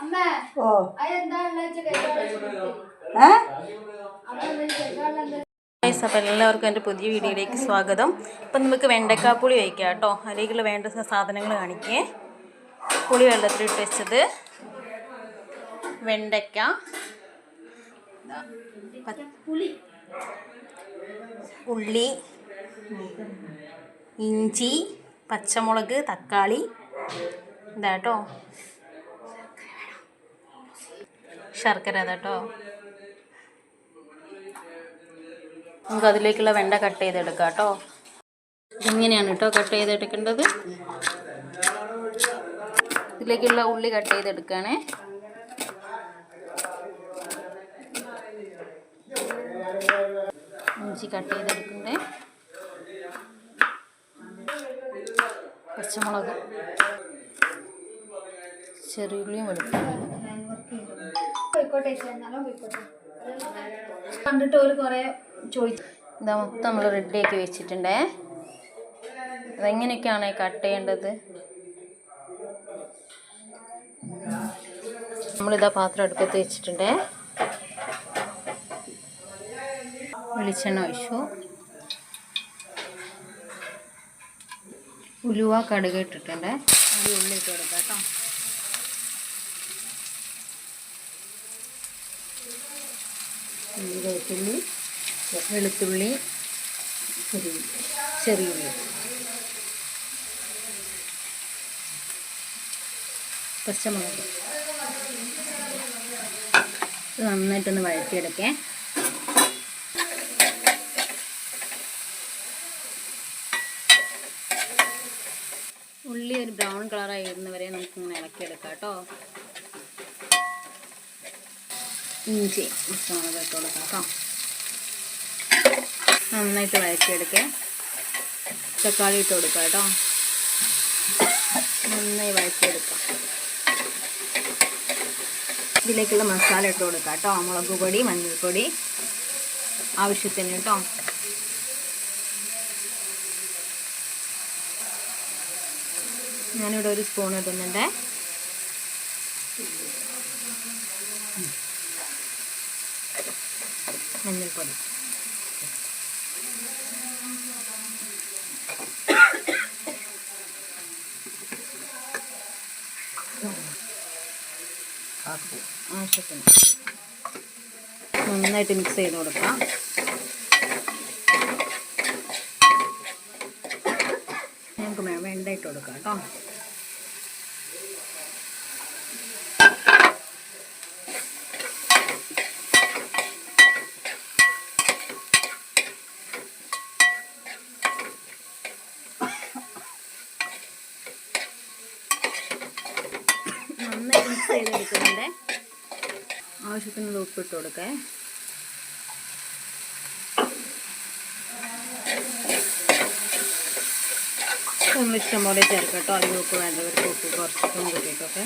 അമ്മ ഓ. അപ്പോൾ എല്ലാവർക്കും എന്റെ പുതിയ വീഡിയോയിലേക്ക് സ്വാഗതം. ഇപ്പം നമുക്ക് വെണ്ടക്കാപ്പുളി വയ്ക്കാം കേട്ടോ. അതിലേക്കുള്ള വേണ്ട സാധനങ്ങൾ കാണിക്കേ. പുളി വെള്ളത്തിലിട്ട് വെച്ചത് വെണ്ടക്ക ദാ, പ- പുളി ഉള്ളി ഇഞ്ചി പച്ചമുളക് തക്കാളി. ഇതാട്ടോ ശർക്കര അതാട്ടോ നമുക്ക് അതിലേക്കുള്ള വെണ്ട കട്ട് ചെയ്തെടുക്കാം കേട്ടോ. ഇങ്ങനെയാണ് കേട്ടോ കട്ട് ചെയ്തെടുക്കേണ്ടത്. ഇതിലേക്കുള്ള ഉള്ളി കട്ട് ചെയ്തെടുക്കുകയാണേ. ഇഞ്ചി കട്ട് ചെയ്തെടുക്കണ്ടേ. പച്ചമുളക്. ചെറിയുള്ളിയും പോയിക്കോട്ടെ കണ്ടിട്ട് ഒരു കുറെ ചോദിച്ചു ഇതാ മൊത്തം നമ്മൾ റെഡിയാക്കി വെച്ചിട്ടുണ്ടേ. അതെങ്ങനെയൊക്കെയാണ് കട്ട് ചെയ്യേണ്ടത്? നമ്മളിതാ പാത്രം അടുപ്പത്ത് വെച്ചിട്ടുണ്ടേ. വെളിച്ചെണ്ണ ഒഴിച്ചു. ഉലുവ കടുക് ഇട്ടിട്ടുണ്ട്. അത് ഉള്ളി ഇട്ട് കൊടുക്കാം കേട്ടോ. വെളുത്തുള്ളി വെളുത്തുള്ളി ചെറിയ ചെറിയുള്ളി പച്ചമുളക്. നന്നായിട്ടൊന്ന് വഴറ്റിയെടുക്കേ. ഉള്ളി ഒരു ബ്രൗൺ കളറായി നമുക്ക് ഇങ്ങനെ ഇളക്കിയെടുക്കാം കേട്ടോ. ഇഞ്ചി പച്ചമുളക് ഇട്ട് കൊടുക്കാം കേട്ടോ. നന്നായിട്ട് വഴറ്റിയെടുക്കേ തക്കാളി ഇട്ട് കൊടുക്കാം കേട്ടോ. നന്നായി വഴറ്റിയെടുക്കാം. ഇതിലേക്കുള്ള മസാല ഇട്ട് കൊടുക്കാം കേട്ടോ. മുളക് പൊടി മഞ്ഞൾപ്പൊടി ആവശ്യത്തിന് കേട്ടോ. ഞാനിവിടെ ഒരു സ്പൂൺ ഇടുന്നുണ്ട്. മഞ്ഞൾപ്പൊടി. ആവശ്യത്തിന് നന്നായിട്ട് മിക്സ് ചെയ്ത് കൊടുക്കാം ഞങ്ങൾക്ക് വേ- വെണ്ട ഇട്ട് കൊടുക്കാം കേട്ടോ നന്നായി മിക്സ് ചെയ്തെടുക്കുന്നുണ്ട് ആവശ്യത്തിനുള്ള ഉപ്പിട്ട് കൊടുക്കേ. നമ്മൾ ഇഷ്ടം പോലെ ചേർക്കട്ടോ. അതിന് ഉപ്പ് വേണ്ടവർക്ക് ഉപ്പ് കുറച്ചിട്ടും കൂട്ടിയിട്ടൊക്കെ.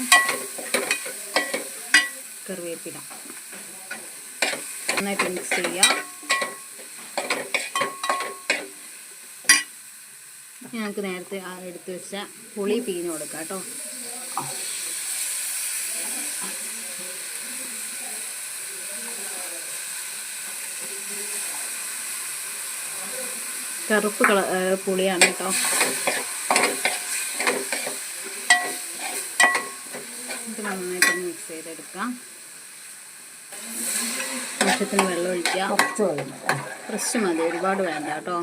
കറിവേപ്പില. നന്നായിട്ട് മിക്സ് ചെയ്യാം. ഞങ്ങൾക്ക് നേരത്തെ എടുത്ത് വെച്ച പുളി പീന് കൊടുക്കാം കേട്ടോ കറുപ്പ് കള പുളിയാണ് കേട്ടോ. ഇത് നന്നായിട്ട് മിക്സ് ചെയ്തെടുക്കാം. ആവശ്യത്തിന് വെള്ളം ഒഴിക്കാം. ഫ്രഷ് മതി. ഒരുപാട് വേണ്ട കേട്ടോ.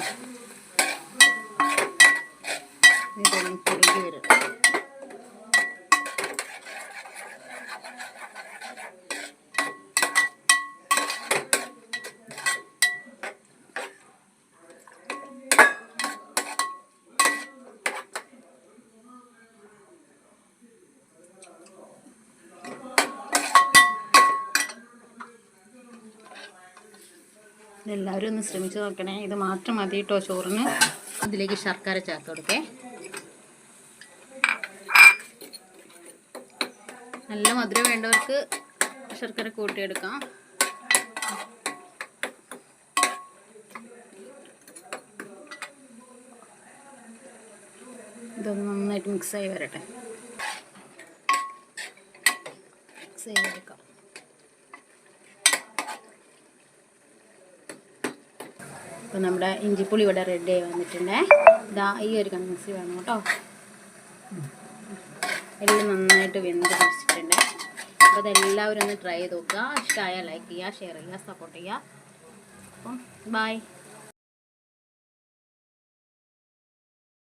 ഇതൊന്ന് കുറുകി വരും എല്ലാവരും ഒന്ന് ശ്രമിച്ച് നോക്കണേ. ഇത് മാത്രം മതി കേട്ടോ ചോറിന്. ഇതിലേക്ക് ശർക്കര ചേർത്ത് കൊടുക്കേ. നല്ല മധുരം വേണ്ടവർക്ക് ശർക്കര കൂട്ടിയെടുക്കാം. ഇത് ഇതൊന്ന് നന്നായിട്ട് മിക്സായി വരട്ടെ. മിക്സ് ചെയ്തെടുക്കാം അപ്പോൾ നമ്മുടെ ഇഞ്ചിപ്പുളി ഇവിടെ റെഡി ആയി വന്നിട്ടുണ്ടേ. ഇതാ ഈ ഒരു കൺസിസ്റ്റൻസി വേണം കേട്ടോ. എല്ലാം നന്നായിട്ട് വെന്ത് പിടിച്ചിട്ടുണ്ട്. അപ്പോൾ അതെല്ലാവരും ഒന്ന് ട്രൈ ചെയ്ത് നോക്കുക. ഇഷ്ടമായ ലൈക്ക് ചെയ്യുക ഷെയർ ചെയ്യുക സപ്പോർട്ട് ചെയ്യുക. അപ്പം ബായ്